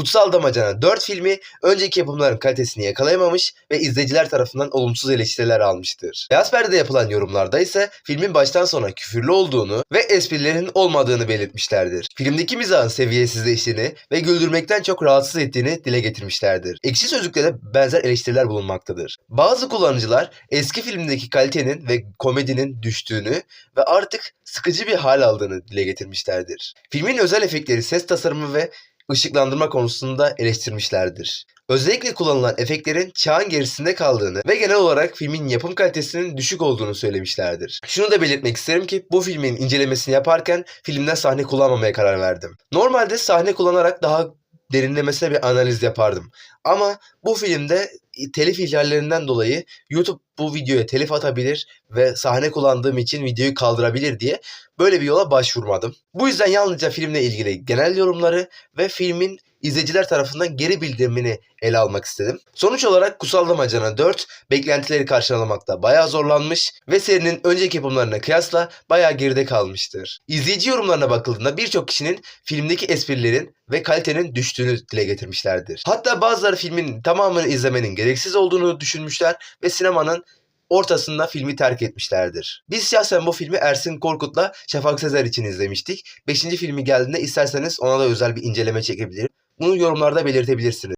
Kutsal Damacana 4 filmi önceki yapımların kalitesini yakalayamamış ve izleyiciler tarafından olumsuz eleştiriler almıştır. Beyaz Perde'de yapılan yorumlarda ise filmin baştan sona küfürlü olduğunu ve esprilerin olmadığını belirtmişlerdir. Filmdeki mizahın seviyesizleştiğini ve güldürmekten çok rahatsız ettiğini dile getirmişlerdir. Ekşi Sözlük'te de benzer eleştiriler bulunmaktadır. Bazı kullanıcılar eski filmdeki kalitenin ve komedinin düştüğünü ve artık sıkıcı bir hal aldığını dile getirmişlerdir. Filmin özel efektleri, ses tasarımı ve ışıklandırma konusunda eleştirmişlerdir. Özellikle kullanılan efektlerin çağın gerisinde kaldığını ve genel olarak filmin yapım kalitesinin düşük olduğunu söylemişlerdir. Şunu da belirtmek isterim ki bu filmin incelemesini yaparken filmden sahne kullanmamaya karar verdim. Normalde sahne kullanarak daha derinlemesine bir analiz yapardım. Ama bu filmde telif ihlallerinden dolayı YouTube bu videoya telif atabilir ve sahne kullandığım için videoyu kaldırabilir diye böyle bir yola başvurmadım. Bu yüzden yalnızca filmle ilgili genel yorumları ve filmin izleyiciler tarafından geri bildirimini ele almak istedim. Sonuç olarak Kutsal Damacana 4 beklentileri karşılamakta bayağı zorlanmış ve serinin önceki yapımlarına kıyasla bayağı geride kalmıştır. İzleyici yorumlarına bakıldığında birçok kişinin filmdeki esprilerin ve kalitenin düştüğünü dile getirmişlerdir. Hatta bazıları filmin tamamını izlemenin gereksiz olduğunu düşünmüşler ve sinemanın ortasında filmi terk etmişlerdir. Biz şahsen bu filmi Ersin Korkut'la Şafak Sezer için izlemiştik. Beşinci filmi geldiğinde isterseniz ona da özel bir inceleme çekebilirim. Bunu yorumlarda belirtebilirsiniz.